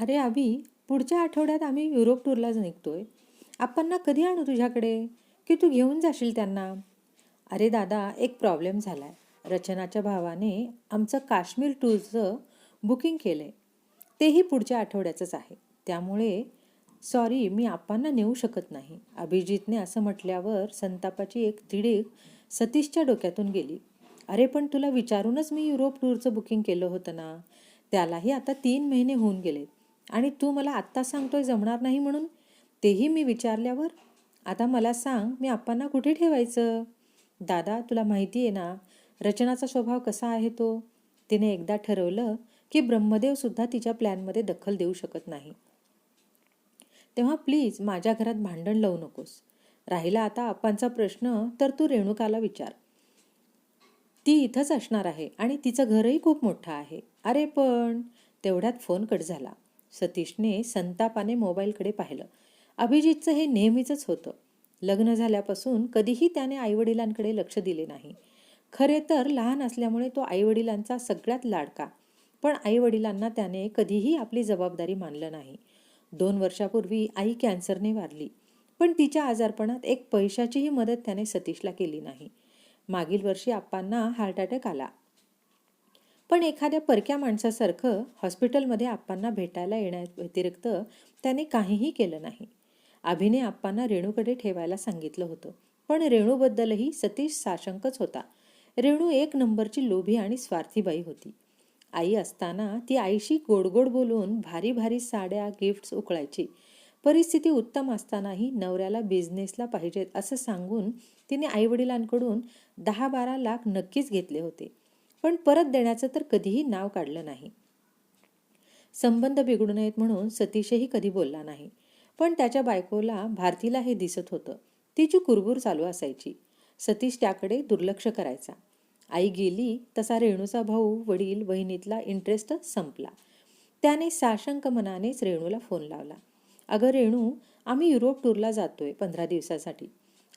अरे अभि पुढच्या आठवड्यात आम्ही युरोप टूरलाच निघतोय. आप्पांना कधी आणू तुझ्याकडे? की तू घेऊन जाशील त्यांना? अरे दादा एक प्रॉब्लेम झाला आहे रचनाच्या भावाने आमचं काश्मीर टूरचं बुकिंग केलं आहे तेही पुढच्या आठवड्याचंच आहे. त्यामुळे सॉरी मी आप्पांना नेऊ शकत नाही. अभिजितने असं म्हटल्यावर संतापाची एक तिडीक सतीशच्या डोक्यातून गेली. अरे पण तुला विचारूनच मी युरोप टूरचं बुकिंग केलं होतं ना? त्यालाही आता तीन महिने होऊन गेलेत. आणि तू मला आत्ता सांगतोय जमणार नाही म्हणून तेही मी विचारल्यावर आता मला सांग मी आप्पांना कुठे ठेवायचं? दादा तुला माहिती आहे ना रचनाचा स्वभाव कसा आहे तो? तिने एकदा ठरवलं की ब्रह्मदेवसुद्धा तिच्या प्लॅनमध्ये दखल देऊ शकत नाही. तेव्हा प्लीज माझ्या घरात भांडण लावू नकोस. राहिला आता आप्पांचा प्रश्न तर तू रेणुकाला विचार. ती इथंच असणार आहे आणि तिचं घरही खूप मोठं आहे. अरे पण तेवढ्यात फोन कट झाला. सतीशने संतापाने मोबाईलकडे पाहिलं. अभिजितचं हे नेहमीचंच होतं. लग्न झाल्यापासून कधीही त्याने आईवडिलांकडे लक्ष दिले नाही. खरे तर लहान असल्यामुळे तो आईवडिलांचा सगळ्यात लाडका. पण आईवडिलांना त्याने कधीही आपली जबाबदारी मानलं नाही. दोन वर्षापूर्वी आई कॅन्सरने वारली. पण तिच्या आजारपणात एक पैशाचीही मदत त्याने सतीशला केली नाही. मागील वर्षी आप्पांना हार्ट अटॅक आला. पण एखाद्या परक्या माणसासारखं हॉस्पिटलमध्ये आप्पांना भेटायला येण्या व्यतिरिक्त त्याने काहीही केलं नाही. अभिने आप्पांना रेणूकडे ठेवायला सांगितलं होतं. पण रेणूबद्दलही सतीश साशंकच होता. रेणू एक नंबरची लोभी आणि स्वार्थी बाई होती. आई असताना ती आईशी गोडगोड बोलून भारी भारी साड्या गिफ्ट्स उकळायची. परिस्थिती उत्तम असतानाही नवऱ्याला बिझनेसला पाहिजेत असं सांगून तिने आईवडिलांकडून दहा बारा लाख नक्कीच घेतले होते. पण परत देण्याचं तर कधीही नाव काढलं नाही. संबंध बिघडू नयेत म्हणून सतीशही कधी बोलला नाही. पण त्याच्या बायकोला भारतीला हे दिसत होतं. तिची कुरबूर चालू असायची. सतीश त्याकडे दुर्लक्ष करायचा. आई गेली तसा रेणूचा भाऊ वडील वहिनीतला इंटरेस्ट संपला. त्याने साशंक मनानेच रेणूला फोन लावला. अगं रेणू आम्ही युरोप टूरला जातोय पंधरा दिवसासाठी.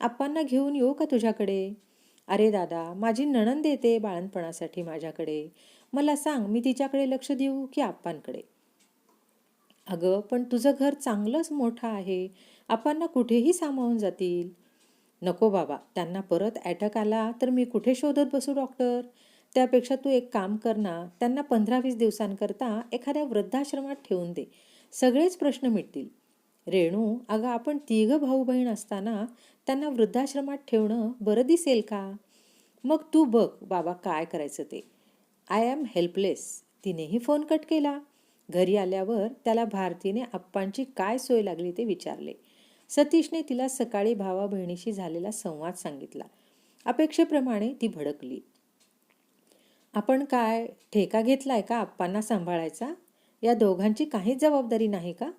आप्पांना घेऊन येऊ का तुझ्याकडे? अरे दादा माझी नणंद येते बाळणपणासाठी माझ्याकडे. मला सांग मी तिच्याकडे लक्ष देऊ की आप्पांकडे? अगं पण तुझं घर चांगलंच मोठं आहे. आप्पांना कुठेही सामावून जातील. नको बाबा त्यांना परत ॲटक आला तर मी कुठे शोधत बसू डॉक्टर? त्यापेक्षा तू एक काम कर ना त्यांना पंधरा वीस दिवसांकरता एखाद्या वृद्धाश्रमात ठेवून दे. सगळेच प्रश्न मिटतील. रेणू अगं आपण तिघं भाऊ बहीण असताना त्यांना वृद्धाश्रमात ठेवणं बरं दिसेल का? मग तू बघ बाबा काय करायचं ते. आय एम हेल्पलेस तिनेही फोन कट केला. घरी आल्यावर त्याला भारतीने आप्पांची काय सोय लागली ते विचारले. सतीशने तिला सकाळी भावा बहिणीशी झालेला संवाद सांगितला. अपेक्षेप्रमाणे ती भडकली. आपण काय ठेका घेतलाय का आप्पांना सांभाळायचा? या दोघांची काहीच जबाबदारी नाही का?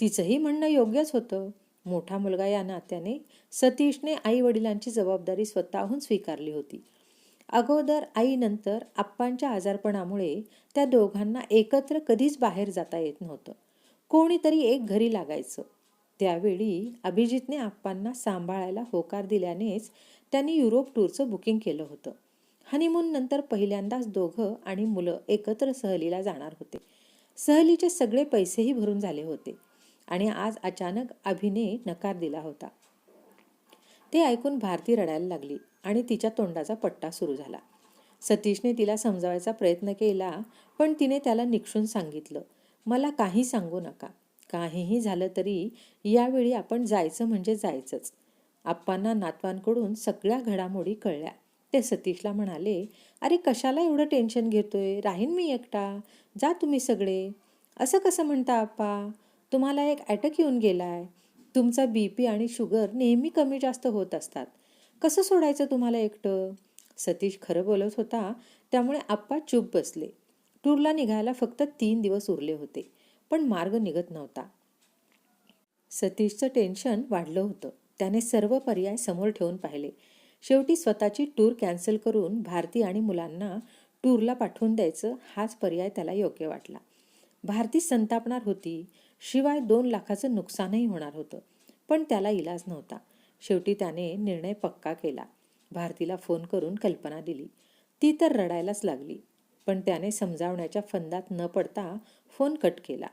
तिचंही म्हणणं योग्यच होतं. मोठा मुलगा या नात्याने सतीशने आई वडिलांची जबाबदारी स्वतःहून स्वीकारली होती. अगोदर आईनंतर आप्पांच्या आजारपणामुळे त्या दोघांना एकत्र कधीच बाहेर जाता येत नव्हतं. कोणीतरी एक घरी लागायचं. त्यावेळी अभिजितने आप्पांना सांभाळायला होकार दिल्यानेच त्यांनी युरोप टूरचं बुकिंग केलं होतं. हनीमून नंतर पहिल्यांदाच दोघं आणि मुलं एकत्र सहलीला जाणार होते. सहलीचे सगळे पैसेही भरून झाले होते. आणि आज अचानक अभिने नकार दिला होता. ते ऐकून भारती रडायला लागली आणि तिच्या तोंडाचा पट्टा सुरू झाला. सतीशने तिला समजावायचा प्रयत्न केला पण तिने त्याला निक्षून सांगितलं मला काही सांगू नका. काहीही झालं तरी यावेळी आपण जायचं म्हणजे जायचंच. आप्पांना नातवांकडून सगळ्या घडामोडी कळल्या. ते सतीशला म्हणाले अरे कशाला एवढं टेन्शन घेतोय? राहीन मी एकटा. जा तुम्ही सगळे. असं कसं म्हणता आप्पा? तुम्हाला एक अटॅक येऊन गेलाय तुमचा बी पी आणि शुगर नेहमी कमी जास्त होत असतात. कसं सोडायचं तुम्हाला एकटं? सतीश खरं बोलत होता. त्यामुळे आप्पा चूप बसले. टूरला निघायला फक्त तीन दिवस उरले होते पण मार्ग निघत नव्हता. सतीशचं टेन्शन वाढलं होतं. त्याने सर्व पर्याय समोर ठेवून पाहिले. शेवटी स्वतःची टूर कॅन्सल करून भारती आणि मुलांना टूरला पाठवून द्यायचं हाच पर्याय त्याला योग्य वाटला. भारती संतापणार होती. शिवाय दोन लाखाचं नुकसानही होणार होतं. पण त्याला इलाज नव्हता. शेवटी त्याने निर्णय पक्का केला. भारतीला फोन करून कल्पना दिली. ती तर रडायलाच लागली. पण त्याने समजावण्याच्या फंदात न पडता फोन कट केला.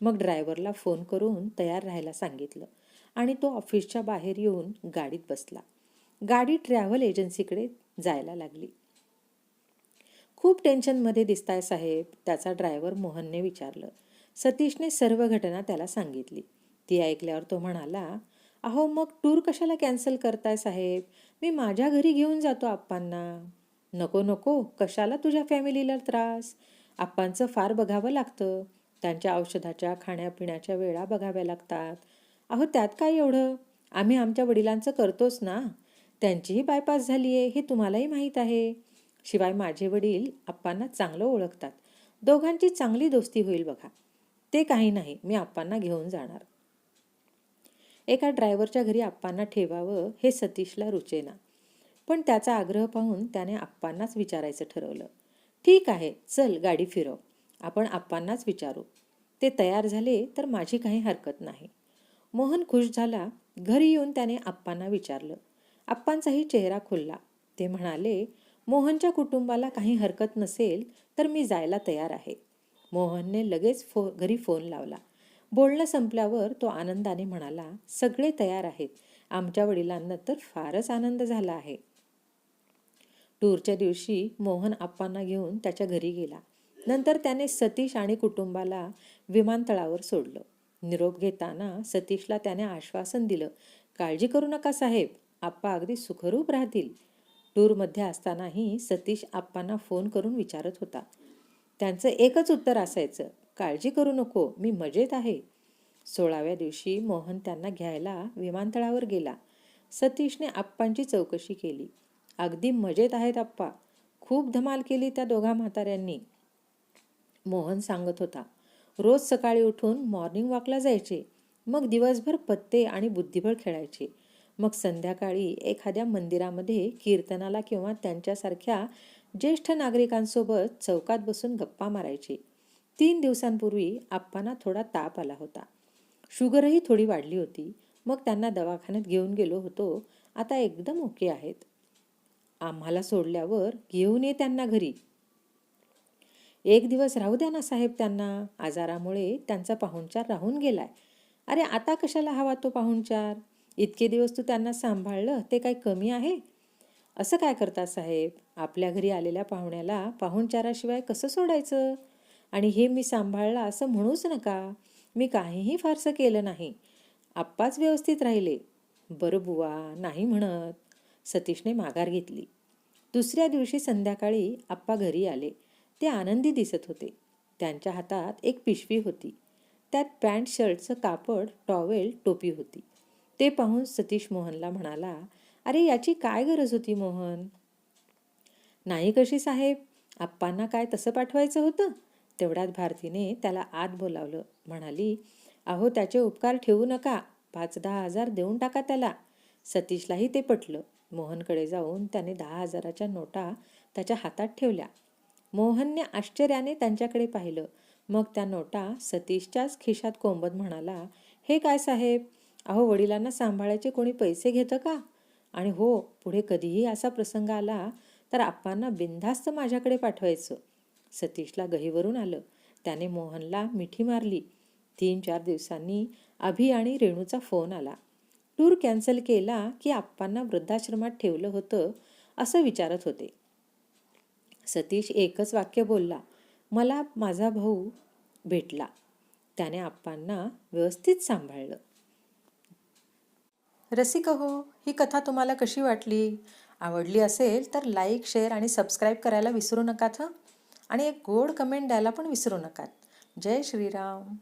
मग ड्रायव्हरला फोन करून तयार राहायला सांगितलं आणि तो ऑफिसच्या बाहेर येऊन गाडीत बसला. गाडी ट्रॅव्हल एजन्सीकडे जायला लागली. खूप टेन्शनमध्ये दिसताय साहेब त्याचा ड्रायव्हर मोहनने विचारलं. सतीशने सर्व घटना त्याला सांगितली. ती ऐकल्यावर तो म्हणाला अहो मग टूर कशाला कॅन्सल करताय साहेब? मी माझ्या घरी घेऊन जातो आप्पांना. नको नको कशाला तुझ्या फॅमिलीला त्रास? आप्पांचं फार बघावं लागतं. त्यांच्या औषधाच्या खाण्यापिण्याच्या वेळा बघाव्या लागतात. अहो त्यात काय एवढं? आम्ही आमच्या वडिलांचं करतोच ना. त्यांचीही बायपास झाली आहे हे तुम्हालाही माहीत आहे. शिवाय माझे वडील आप्पांना चांगलं ओळखतात. दोघांची चांगली दोस्ती होईल बघा. ते काही नाही मी आप्पांना घेऊन जाणार. एका ड्रायव्हरच्या घरी आप्पांना ठेवावं हे सतीशला रुचेना. पण त्याचा आग्रह पाहून त्याने आप्पांनाच विचारायचं ठरवलं. ठीक आहे चल गाडी फिरव. आपण आप्पांनाच विचारू. ते तयार झाले तर माझी काही हरकत नाही. मोहन खुश झाला. घरी येऊन त्याने आप्पांना विचारलं. आप्पांचाही चेहरा खुलला. ते म्हणाले मोहनच्या कुटुंबाला काही हरकत नसेल तर मी जायला तयार आहे. मोहनने लगेच फो घरी फोन लावला. बोलणं संपल्यावर तो आनंदाने म्हणाला सगळे तयार आहेत. आमच्या वडिलांना तर फारच आनंद झाला आहे. टूरच्या दिवशी मोहन आप्पांना घेऊन त्याच्या घरी गेला. नंतर त्याने सतीश आणि कुटुंबाला विमानतळावर सोडलं. निरोप घेताना सतीशला त्याने आश्वासन दिलं काळजी करू नका साहेब आप्पा अगदी सुखरूप राहतील. टूरमध्ये असतानाही सतीश आप्पांना फोन करून विचारत होता. त्यांचं एकच उत्तर असायचं काळजी करू नको मी मजेत आहे. सोळाव्या दिवशी मोहन त्यांना घ्यायला विमानतळावर गेला. सतीशने आप्पांची चौकशी केली. अगदी मजेत आहेत आप्पा. खूप धमाल केली त्या दोघा म्हाताऱ्यांनी. मोहन सांगत होता. रोज सकाळी उठून मॉर्निंग वॉकला जायचे. मग दिवसभर पत्ते आणि बुद्धिबळ खेळायचे. मग संध्याकाळी एखाद्या मंदिरामध्ये कीर्तनाला किंवा त्यांच्यासारख्या ज्येष्ठ नागरिकांसोबत चौकात बसून गप्पा मारायचे. तीन दिवसांपूर्वी आप्पांना थोडा ताप आला होता. शुगरही थोडी वाढली होती. मग त्यांना दवाखान्यात घेऊन गेलो होतो. आता एकदम ओके आहेत. आम्हाला सोडल्यावर घेऊन ये त्यांना घरी. एक दिवस राहू द्या ना साहेब त्यांना. आजारामुळे त्यांचा पाहुणचार राहून गेलाय. अरे आता कशाला हवा तो पाहुणचार? इतके दिवस तू त्यांना सांभाळलं ते काही कमी आहे? असं काय करता साहेब? आपल्या घरी आलेल्या पाहुण्याला पाहुणचाराशिवाय कसं सोडायचं? आणि हे मी सांभाळलं असं म्हणूच नका. मी काहीही फारसं केलं नाही. आप्पाच व्यवस्थित राहिले. बरं बुवा नाही म्हणत. सतीशने माघार घेतली. दुसऱ्या दिवशी संध्याकाळी आप्पा घरी आले. ते आनंदी दिसत होते. त्यांच्या हातात एक पिशवी होती. त्यात पॅन्ट शर्टचं कापड टॉवेल टोपी होती. ते पाहून सतीश मोहनला म्हणाला अरे याची काय गरज होती मोहन? नाही कशी साहेब आप्पांना काय तसं पाठवायचं होतं? तेवढ्यात भारतीने त्याला आत बोलावलं. म्हणाली अहो त्याचे उपकार ठेवू नका. पाच दहा हजार देऊन टाका त्याला. सतीशलाही ते पटलं. मोहनकडे जाऊन त्याने दहा हजाराच्या नोटा त्याच्या हातात ठेवल्या. मोहनने आश्चर्याने त्यांच्याकडे पाहिलं. मग त्या नोटा सतीशच्याच खिशात कोंबत म्हणाला हे काय साहेब? अहो वडिलांना सांभाळायचे कोणी पैसे घेतं का? आणि हो पुढे कधीही असा प्रसंग आला तर आप्पांना बिनधास्त माझ्याकडे पाठवायचं. सतीशला गहीवरून आलं. त्याने मोहनला मिठी मारली. तीन चार दिवसांनी अभि आणि रेणूचा फोन आला. टूर कॅन्सल केला की आप्पांना वृद्धाश्रमात ठेवलं होतं असं विचारत होते. सतीश एकच वाक्य बोलला. मला माझा भाऊ भेटला. त्याने आप्पांना व्यवस्थित सांभाळलं. रसिक हो ही कथा तुम्हाला कशी वाटली? आवडली असेल तर लाईक शेअर आणि सबस्क्राईब करायला विसरू नकात हं? आणि एक गोड कमेंट द्यायला पण विसरू नकात. जय श्रीराम.